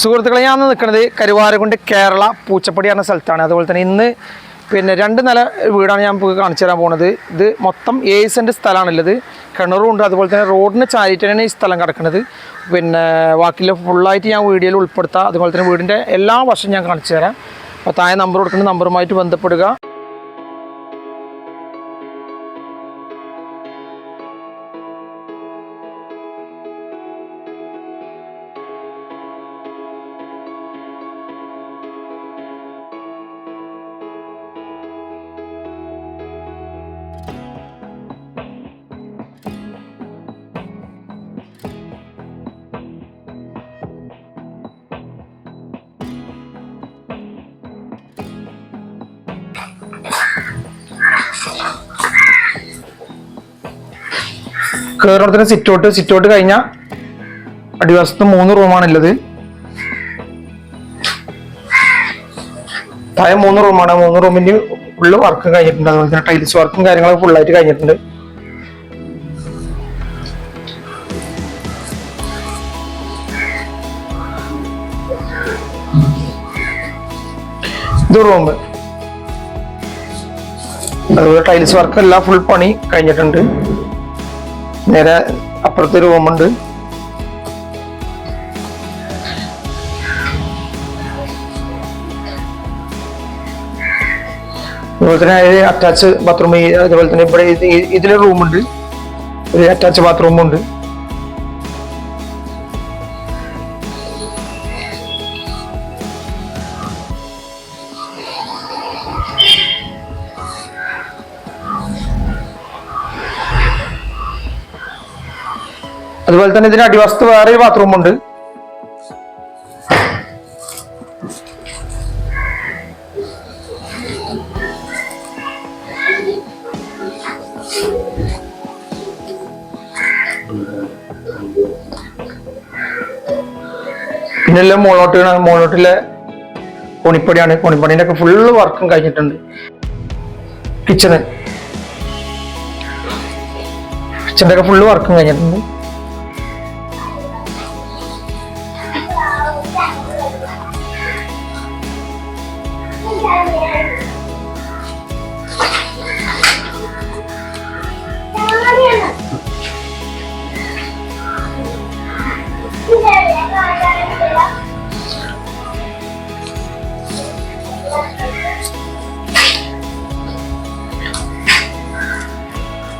സുഹൃത്തുക്കളെ ഞാൻ നിൽക്കുന്നത് കരുവാരകുണ്ട് കേരള പൂച്ചപ്പടി എന്ന സ്ഥലത്താണ്. അതുപോലെ തന്നെ ഇന്ന് പിന്നെ രണ്ട് നില വീടാണ് ഞാൻ കാണിച്ചു തരാൻ പോകുന്നത് ഇത് മൊത്തം ഏഴ് സെന്റ് സ്ഥലമാണുള്ളത്. കിണറും ഉണ്ട് അതുപോലെ തന്നെ റോഡിന് ചാരിറ്റാണ് ഈ സ്ഥലം കിടക്കുന്നത്. പിന്നെ ബാക്കിയുള്ള ഫുള്ളായിട്ട് ഞാൻ വീഡിയോയിൽ ഉൾപ്പെടുത്താം. അതുപോലെ തന്നെ വീടിന്റെ എല്ലാ വർഷവും ഞാൻ കാണിച്ചു തരാം. അപ്പോൾ താഴെ നമ്പർ കൊടുക്കുന്ന നമ്പറുമായിട്ട് ബന്ധപ്പെടുക. കയറുന്നതിന് സിറ്റൗട്ട് സിറ്റൗട്ട് കഴിഞ്ഞാൽ അടിവശത്ത് മൂന്ന് റൂമാണുള്ളത് താഴെ മൂന്ന് റൂമാണ് മൂന്ന് റൂമിന് ഫുള്ള് വർക്കും കഴിഞ്ഞിട്ടുണ്ട്. അതുപോലെ തന്നെ ടൈൽസ് വർക്കും കാര്യങ്ങളൊക്കെ ഫുള്ളായിട്ട് കഴിഞ്ഞിട്ടുണ്ട്. റൂം അതുപോലെ ടൈൽസ് വർക്ക് എല്ലാം ഫുൾ പണി കഴിഞ്ഞിട്ടുണ്ട്. നേരെ അപ്പുറത്തെ റൂമുണ്ട്. അതുപോലെ തന്നെ അതിൽ അറ്റാച്ച് ബാത്റൂം അതുപോലെ തന്നെ ഇവിടെ ഇതിലൊരു റൂമുണ്ട്. ഒരു അറ്റാച്ച് ബാത്റൂമും അതുപോലെ തന്നെ ഇതിന് അടിവശത്ത് വേറെ ഒരു ബാത്റൂം ഉണ്ട്. പിന്നെ എല്ലാം മുകളോട്ട് കൊണിപ്പടിയാണ്. കോണിപ്പടിയാണ് കോണിപ്പടിന്റെ ഒക്കെ ഫുള്ള് വർക്കും കഴിഞ്ഞിട്ടുണ്ട്. കിച്ചണ് കിച്ചന്റെ ഒക്കെ ഫുള്ള് വർക്കും കഴിഞ്ഞിട്ടുണ്ട്.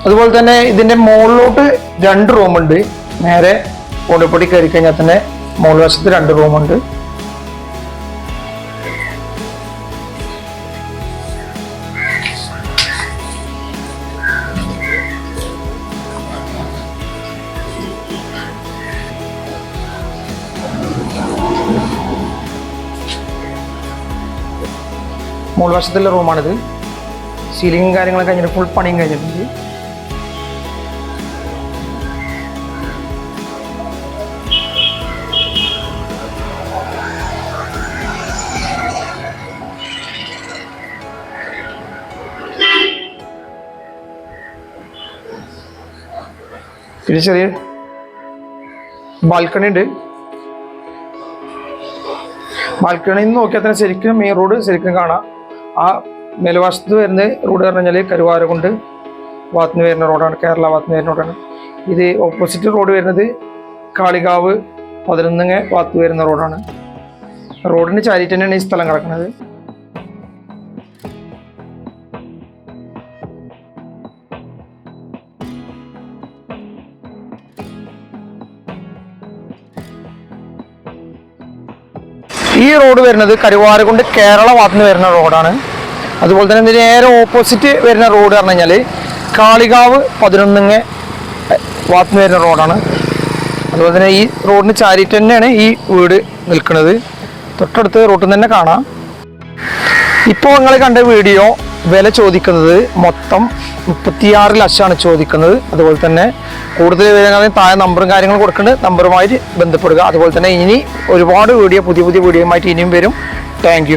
അതുപോലെ തന്നെ ഇതിന്റെ മുകളിലോട്ട് രണ്ട് റൂമുണ്ട് നേരെ കോണിപ്പടി കയറി കഴിഞ്ഞാൽ തന്നെ മുകൾ വശത്ത് രണ്ട് റൂമുണ്ട് മുകൾ വശത്തുള്ള റൂമാണിത്. സീലിങ്ങും കാര്യങ്ങളൊക്കെ കഴിഞ്ഞിട്ട് ഫുൾ പണിയും കഴിഞ്ഞിട്ടുണ്ട്. പിന്നെ ചെറിയ ബാൽക്കണി ഉണ്ട്. ബാൽക്കണിയിൽ നോക്കിയാൽ തന്നെ ശരിക്കും മെയിൻ റോഡ് ശരിക്കും കാണാം. ആ മേൽവശത്ത് വരുന്ന റോഡ് പറഞ്ഞാൽ കരുവാരകുണ്ട്. ഭാഗത്തുനിന്ന് വരുന്ന റോഡാണ് കേരള ഭാഗത്തുനിന്ന് വരുന്ന റോഡാണ്. ഇത് ഓപ്പോസിറ്റ് റോഡ് വരുന്നത് കാളികാവ് പതിനൊന്നങ്ങ ഭാഗത്ത് വരുന്ന റോഡാണ്. റോഡിന് ചാരിയിട്ട് തന്നെയാണ് ഈ സ്ഥലം കിടക്കുന്നത്. ഈ റോഡ് വരുന്നത് കരുവാരകുണ്ട് കേരള ഭാഗത്തുനിന്ന് വരുന്ന റോഡാണ്. അതുപോലെ തന്നെ ഇതിന് നേരെ ഓപ്പോസിറ്റ് വരുന്ന റോഡ് പറഞ്ഞു കഴിഞ്ഞാൽ കാളികാവ് പതിനൊന്നിങ്ങ് നിന്ന് വരുന്ന റോഡാണ് അതുപോലെ തന്നെ ഈ റോഡിന് ചാരിയിട്ട് തന്നെയാണ് ഈ വീട് നിൽക്കുന്നത്. തൊട്ടടുത്ത് റോട്ടിൽ തന്നെ കാണാം. ഇപ്പോൾ നിങ്ങൾ കണ്ട വീഡിയോ വില ചോദിക്കുന്നത് മൊത്തം മുപ്പത്തിയാറ് ലക്ഷമാണ് ചോദിക്കുന്നത്. അതുപോലെ തന്നെ കൂടുതൽ വിവരങ്ങളിൽ താഴെ നമ്പറും കാര്യങ്ങളും കൊടുക്കുന്നുണ്ട്. നമ്പറുമായിട്ട് ബന്ധപ്പെടുക. അതുപോലെ തന്നെ ഇനി ഒരുപാട് വീഡിയോ പുതിയ പുതിയ വീഡിയോയുമായിട്ട് ഇനിയും വരും. താങ്ക്